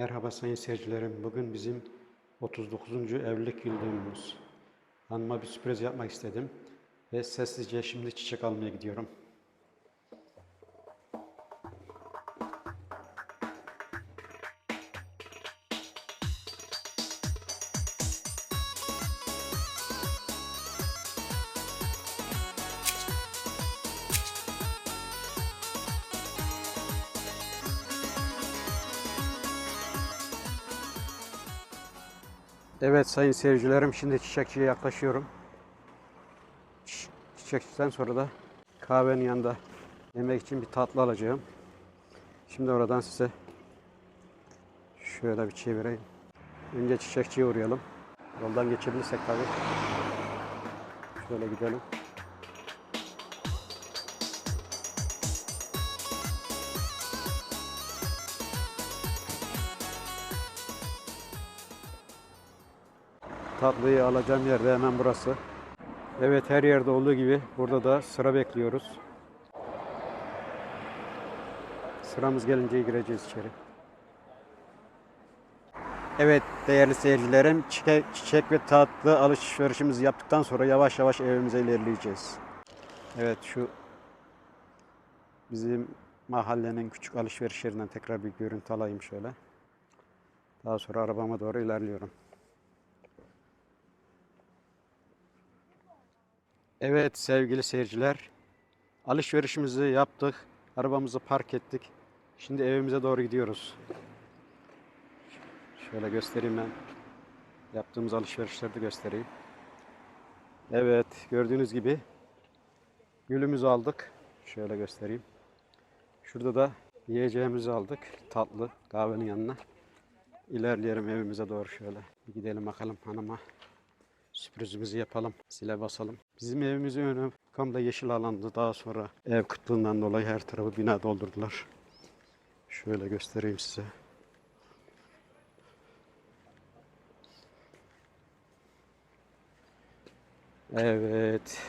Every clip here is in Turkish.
Merhaba sayın seyircilerim. Bugün bizim 39. evlilik yıl dönümümüz. Hanıma bir sürpriz yapmak istedim ve sessizce şimdi çiçek almaya gidiyorum. Evet sayın seyircilerim şimdi çiçekçiye yaklaşıyorum. Çi- Çiçekçiden sonra da kahvenin yanında yemek için bir tatlı alacağım. Şimdi oradan size şöyle bir çevireyim. Önce çiçekçiye uğrayalım. Yoldan geçebilirsek tabii. Şöyle gidelim. Tatlıyı alacağım yerde hemen burası. Evet her yerde olduğu gibi burada da sıra bekliyoruz. Sıramız gelince gireceğiz içeri. Evet değerli seyircilerim çiçek, çiçek ve tatlı alışverişimizi yaptıktan sonra yavaş yavaş evimize ilerleyeceğiz. Evet şu bizim mahallenin küçük alışveriş yerinden tekrar bir görüntü alayım şöyle. Daha sonra arabama doğru ilerliyorum. Evet sevgili seyirciler. Alışverişimizi yaptık. Arabamızı park ettik. Şimdi evimize doğru gidiyoruz. Şöyle göstereyim ben. Yaptığımız alışverişleri de göstereyim. Evet gördüğünüz gibi gülümüzü aldık. Şöyle göstereyim. Şurada da yiyeceğimizi aldık. Tatlı kahvenin yanına. İlerleyelim evimize doğru şöyle. Bir gidelim bakalım hanıma. Sürprizimizi yapalım. Zile basalım. Bizim evimizin önü tam da yeşil alandı. Daha sonra ev kıtlığından dolayı her tarafı bina doldurdular. Şöyle göstereyim size. Evet.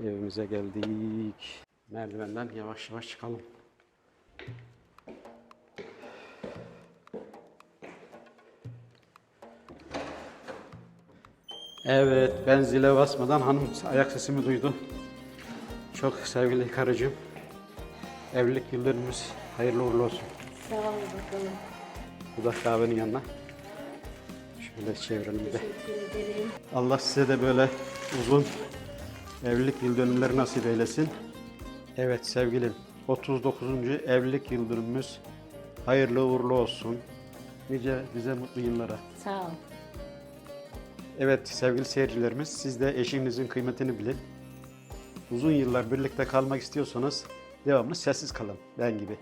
Evimize geldik. Merdivenden yavaş yavaş çıkalım. Evet, ben zile basmadan hanım ayak sesimi duydu. Çok sevgili karıcığım. Evlilik yıldönümümüz hayırlı uğurlu olsun. Sağ ol bakalım. Bu da kahvenin yanına. Şöyle çevirelim bir de. Allah size de böyle uzun evlilik yıl dönümleri nasip eylesin. Evet sevgilim, 39. evlilik yıl dönümümüz hayırlı uğurlu olsun. Nice bize mutlu yıllara. Sağ ol. Evet sevgili seyircilerimiz siz de eşinizin kıymetini bilin. Uzun yıllar birlikte kalmak istiyorsanız devamlı sessiz kalın ben gibi.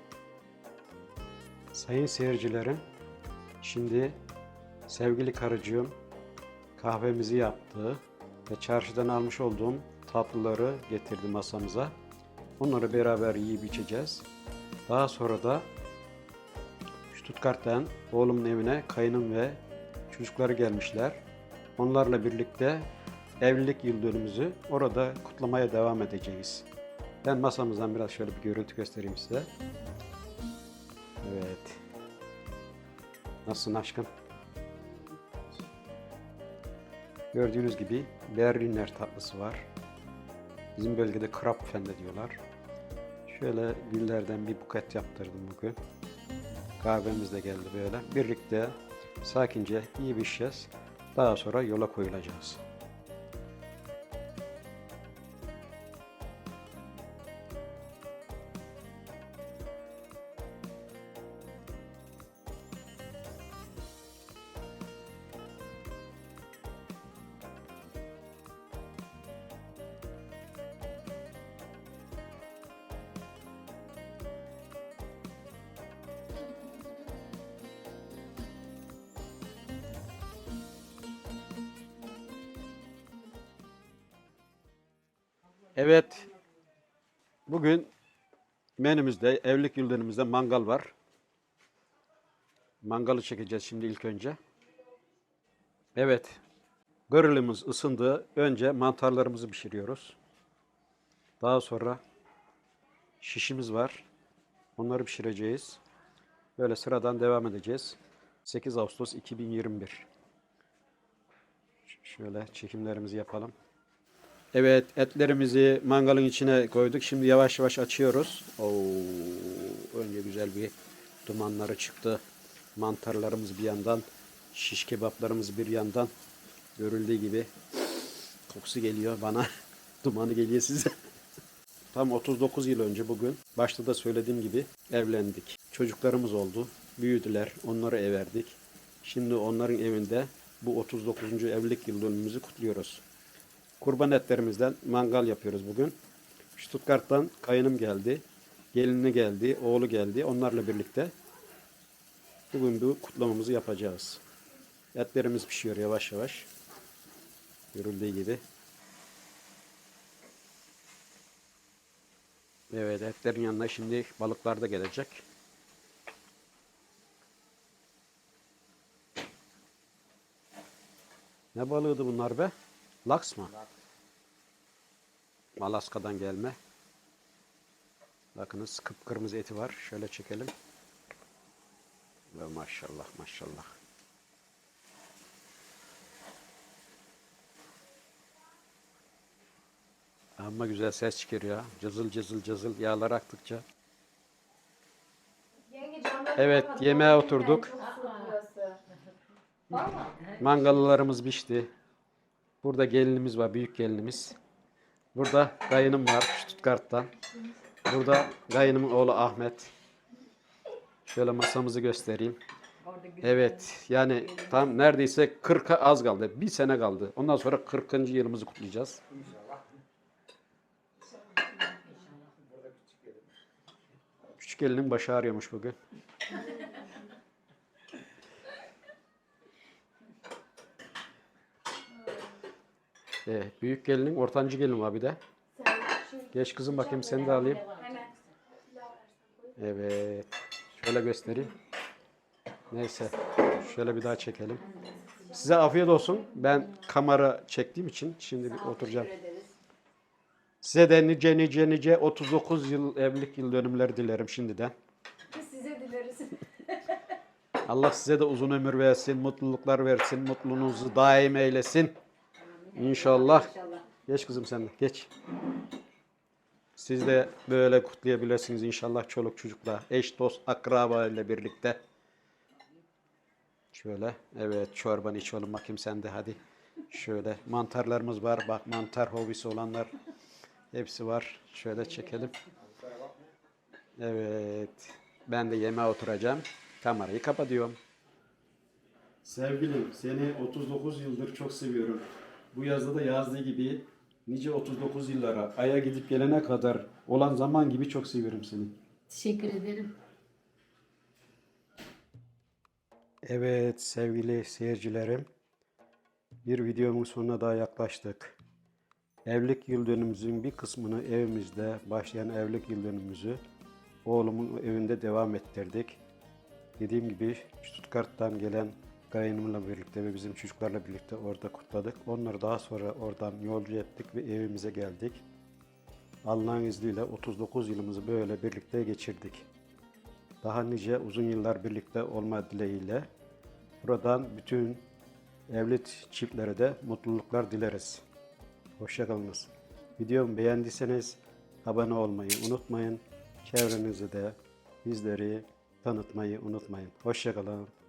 Sayın seyircilerim şimdi sevgili karıcığım kahvemizi yaptı ve çarşıdan almış olduğum tatlıları getirdi masamıza. Onları beraber yiyip içeceğiz. Daha sonra da Stuttgart'tan oğlumun evine kayınım ve çocukları gelmişler. Onlarla birlikte evlilik yıl dönümümüzü orada kutlamaya devam edeceğiz. Ben masamızdan biraz şöyle bir görüntü göstereyim size. Evet. Nasılsın aşkım? Gördüğünüz gibi Berliner tatlısı var. Bizim bölgede Krapfen diyorlar. Şöyle güllerden bir buket yaptırdım bugün. Kahvemiz de geldi böyle. Birlikte sakince iyi bir içeceğiz. Daha sonra yola koyulacağız. Evet. Bugün menümüzde evlilik yıl dönümümüzde mangal var. Mangalı çekeceğiz şimdi ilk önce. Evet. Grillimiz ısındı. Önce mantarlarımızı pişiriyoruz. Daha sonra şişimiz var. Onları pişireceğiz. Böyle sıradan devam edeceğiz. 8 Ağustos 2021. Ş- Şöyle çekimlerimizi yapalım. Evet etlerimizi mangalın içine koyduk. Şimdi yavaş yavaş açıyoruz. Oo, önce güzel bir dumanları çıktı. Mantarlarımız bir yandan, şiş kebaplarımız bir yandan. Görüldüğü gibi kokusu geliyor bana. Dumanı geliyor size. Tam 39 yıl önce bugün başta da söylediğim gibi evlendik. Çocuklarımız oldu. Büyüdüler. Onları ev verdik. Şimdi onların evinde bu 39. evlilik yıl dönümümüzü kutluyoruz. Kurban etlerimizden mangal yapıyoruz bugün. Stuttgart'tan kayınım geldi. Gelini geldi, oğlu geldi. Onlarla birlikte bugün bu kutlamamızı yapacağız. Etlerimiz pişiyor yavaş yavaş. Görüldüğü gibi. Evet etlerin yanına şimdi balıklar da gelecek. Ne balığıydı bunlar be? Laks mı? Alaska'dan gelme. Bakınız kıpkırmızı eti var. Şöyle çekelim. Ve maşallah maşallah. Ama güzel ses çıkarıyor. Cızıl cızıl cızıl yağlar aktıkça. Evet yemeğe oturduk. Mangallarımız pişti. Burada gelinimiz var, büyük gelinimiz. Burada kayınım var Stuttgart'tan. Burada kayınımın oğlu Ahmet. Şöyle masamızı göstereyim. Evet yani tam neredeyse 40'a az kaldı. Bir sene kaldı. Ondan sonra 40. yılımızı kutlayacağız. Küçük gelinin başı ağrıyormuş bugün. Evet, büyük gelinin ortancı gelin var bir de. Geç kızım bakayım seni de alayım. Evet. Şöyle göstereyim. Neyse. Şöyle bir daha çekelim. Size afiyet olsun. Ben kamera çektiğim için şimdi bir oturacağım. Size de nice nice nice 39 yıl evlilik yıl dönümleri dilerim şimdiden. Biz size dileriz. Allah size de uzun ömür versin, mutluluklar versin, mutluluğunuzu daim eylesin. İnşallah. Geç kızım sen de, geç. Siz de böyle kutlayabilirsiniz inşallah çoluk çocukla, eş dost, akraba ile birlikte. Şöyle, evet çorbanı içelim bakayım sen de hadi. Şöyle mantarlarımız var, bak mantar hobisi olanlar hepsi var. Şöyle çekelim. Evet, ben de yemeğe oturacağım. Kamerayı kapatıyorum. Sevgilim, seni 39 yıldır çok seviyorum. Bu yazda da yazdığı gibi nice 39 yıllara, Ay'a gidip gelene kadar olan zaman gibi çok seviyorum seni. Teşekkür ederim. Evet sevgili seyircilerim, bir videomun sonuna daha yaklaştık. Evlilik yıl dönümümüzün bir kısmını evimizde başlayan evlilik yıl dönümümüzü oğlumun evinde devam ettirdik. Dediğim gibi Stuttgart'tan gelen kayınımla birlikte ve bizim çocuklarla birlikte orada kutladık. Onları daha sonra oradan yolcu ettik ve evimize geldik. Allah'ın izniyle 39 yılımızı böyle birlikte geçirdik. Daha nice uzun yıllar birlikte olma dileğiyle buradan bütün evli çiftlere de mutluluklar dileriz. Hoşçakalınız. Videomu beğendiyseniz abone olmayı unutmayın. Çevrenize de bizleri tanıtmayı unutmayın. Hoşçakalın.